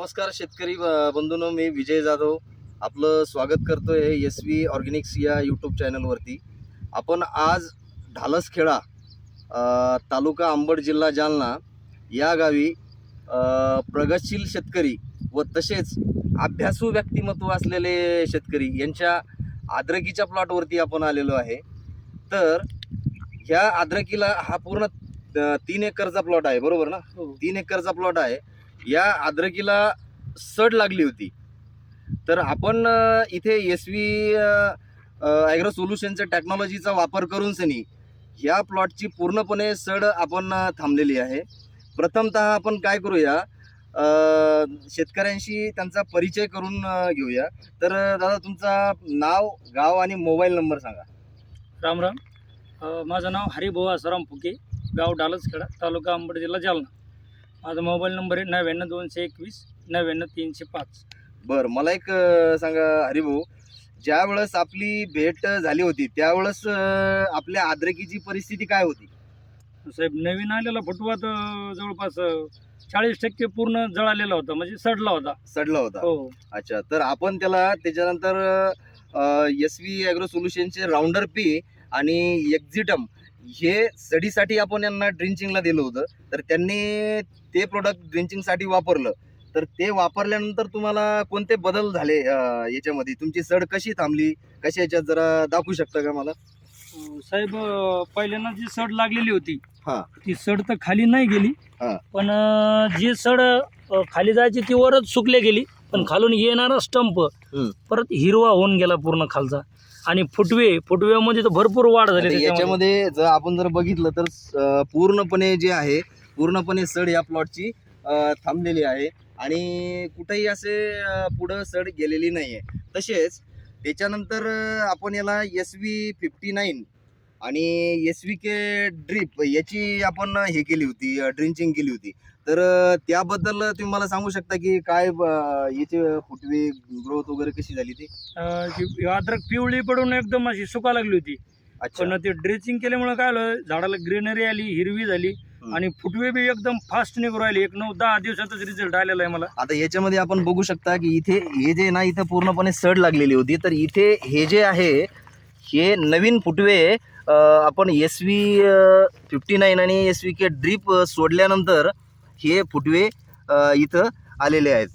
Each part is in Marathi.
नमस्कार शेतकरी बंधूंनो मी विजय जाधव. आपलं स्वागत करतोय एस व्ही ऑर्गॅनिक्स या यूट्यूब चॅनलवरती आपण आज ढालसखेडा तालुका अंबड जिल्हा जालना या गावी प्रगतशील शेतकरी व तसेच अभ्यासू व्यक्तिमत्व असलेले शेतकरी यांच्या आद्रकीच्या प्लॉटवरती आपण आलेलो आहे. तर ह्या आद्रकीला हा पूर्ण तीन एकरचा प्लॉट आहे बरोबर ना? तीन एकरचा प्लॉट आहे. या आद्रकीला सड लागली होती. तर आपण इथे एस व्ही ॲग्रो सोल्युशनच्या टेक्नॉलॉजीचा वापर करून सनी ह्या प्लॉटची पूर्णपणे सड आपण थांबलेली आहे. प्रथमतः आपण काय करूया शेतकऱ्यांशी त्यांचा परिचय करून घेऊया. तर दादा तुमचा नाव गाव आणि मोबाईल नंबर सांगा. राम राम. माझं नाव हरिभोवा सराम फुके गाव डालसखेडा तालुका अंबड जिल्हा जालना. माझा मोबाईल नंबर आहे नव्याण्णव दोनशे एकवीस नव्याण्णव तीनशे पाच. बरं मला एक अ, सांगा हरिभाऊ ज्या वेळेस आपली भेट झाली होती त्यावेळेस अ, आपल्या आद्रकीची परिस्थिती काय होती? साहेब नवीन आलेला फुटवा तर जवळपास चाळीस टक्के पूर्ण जळालेला होता म्हणजे सडला होता. सडला होता. हो. अच्छा तर आपण त्याला त्याच्यानंतर एस व्ही ॲग्रो सोल्युशनचे राऊंडर पी आणि एक्झिटम हे सडीसाठी आपण यांना ड्रिंचिंगला दिलं होतं. तर त्यांनी ते प्रोडक्ट ड्रिंचिंगसाठी वापरलं. तर ते वापरल्यानंतर तुम्हाला कोणते बदल झाले याच्यामध्ये? तुमची सड कशी थांबली? कशी याच्यात जरा दाखवू शकता का मला? साहेब पहिल्यांदा जी सड लागलेली होती हा. ती सड तर खाली नाही गेली हा. पण जी सड खाली जायची ती वरच सुकले गेली पण खालून येणारा स्टंप. परत हिरवा होऊन गेला पूर्ण खालचा. आणि फुटवे फुटव्यामध्ये तर भरपूर वाढ झाली आता त्याच्यामध्ये. याच्यामध्ये जर आपण जर बघितलं तर अ, पूर्णपणे जे आहे पूर्णपणे सड या प्लॉटची थांबलेली आहे आणि कुठेही असे अ, पुढं सड गेलेली नाही आहे तसेच त्याच्यानंतर अ, आपण याला एस व्ही फिफ्टी नाईन आणि एस व्ही के ड्रीप याची आपण हे केली होती ड्रिंचिंग केली होती. तर त्याबद्दल तुम्ही मला सांगू शकता की काय याचे फुटवे ग्रोथ वगैरे कशी झाली ती? जी अद्रक पिवळी पडून एकदम अशी सुका लागली होती. अच्छा. पण ते ड्रेसिंग केल्यामुळे काय आलं झाडाला ग्रीनरी आली हिरवी झाली. आणि फुटवे बी एकदम फास्ट निघू राहिले. एक नऊ दहा दिवसातच रिझल्ट आलेला आहे मला. आता याच्यामध्ये आपण बघू शकता की इथे हे जे ना इथं पूर्णपणे सड लागलेली होती. तर इथे हे जे आहे हे नवीन फुटवे आपण एस व्ही फिफ्टी नाईन आणि एस व्ही के ड्रीप सोडल्यानंतर हे फुटवे इथं आलेले आहेत.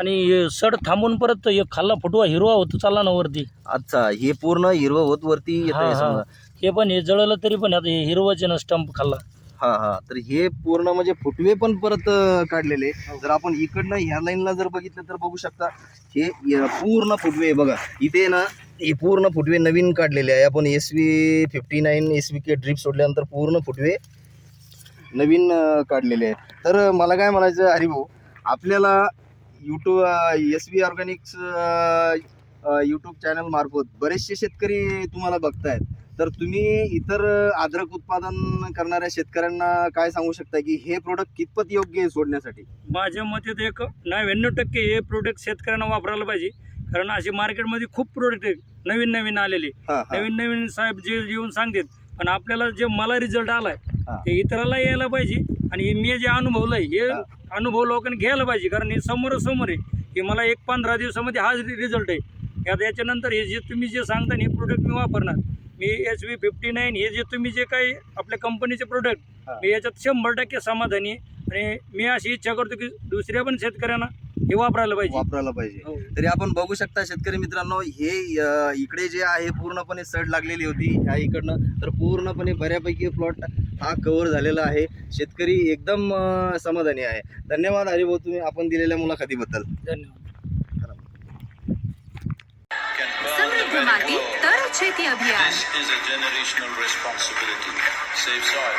आणि सड थांबून परत खाल्ला फुटवा हिरवा होतो चालला ना वरती? अच्छा हे पूर्ण हिरवं होत वरती हा, पण हे जळलं तरी पण आता हे हिरवाचे ना स्टंप खाल्ला. हा हा. तर हे पूर्ण म्हणजे फुटवे पण परत काढलेले जर आपण इकडनं ह्या लाईनला जर बघितलं तर बघू शकता हे पूर्ण फुटवे बघा इथे ना हे पूर्ण फुटवे नवीन काढलेले आहे. आपण S V fifty nine S V K drip सोडल्यानंतर पूर्ण फुटवे नवीन काढलेले आहेत. तर मला काय म्हणायचं हरिभाऊ आपल्याला YouTube S V organics YouTube channel मार्फत बरेचसे शेतकरी तुम्हाला बघतायत. तर तुम्ही इतर अद्रक उत्पादन करणाऱ्या शेतकऱ्यांना काय सांगू शकता की हे प्रोडक्ट कितपत योग्य आहे सोडण्यासाठी? माझ्या मते एक नव्याण्णव टक्के हे प्रोडक्ट शेतकऱ्यांना वापरायला पाहिजे. कारण असे मार्केटमध्ये खूप प्रोडक्ट आहेत नवीन नवीन आलेले हा, हा. नवीन नवीन साहेब जे येऊन सांगतात पण आपल्याला जे मला रिझल्ट आलाय हा. ते इतराला यायला पाहिजे आणि हे मी जे अनुभवलंय हे हा. अनुभव लोकांनी घ्यायला पाहिजे कारण हे समोरासमोर आहे हे मला एक पंधरा दिवसामध्ये हाच रिझल्ट आहे आता याच्यानंतर हे जे तुम्ही जे सांगता ना, हे प्रोडक्ट मी वापरणार मी एच व्ही फिफ्टी नाईन हे जे तुम्ही जे काही आपल्या कंपनीचे प्रोडक्ट हा. मी याच्यात शंभर टक्के समाधानी आहे आणि मी अशी इच्छा करतो की दुसऱ्या पण शेतकऱ्यांना हे वापरायला पाहिजे वापरायला पाहिजे हो. तरी आपण बघू शकता शेतकरी मित्रांनो हे अ, इकडे जे आहे पूर्णपणे सड लागलेली होती ह्या इकडनं तर पूर्णपणे बऱ्यापैकी प्लॉट हा कव्हर झालेला आहे शेतकरी एकदम अ, समाधानी आहे धन्यवाद हरिभाऊ तुम्ही आपण दिलेल्या मुलाखतीबद्दल धन्यवाद સમૃદ્ધ માટી તર છેતી અભિયાન This is a generational responsibility. Save soil.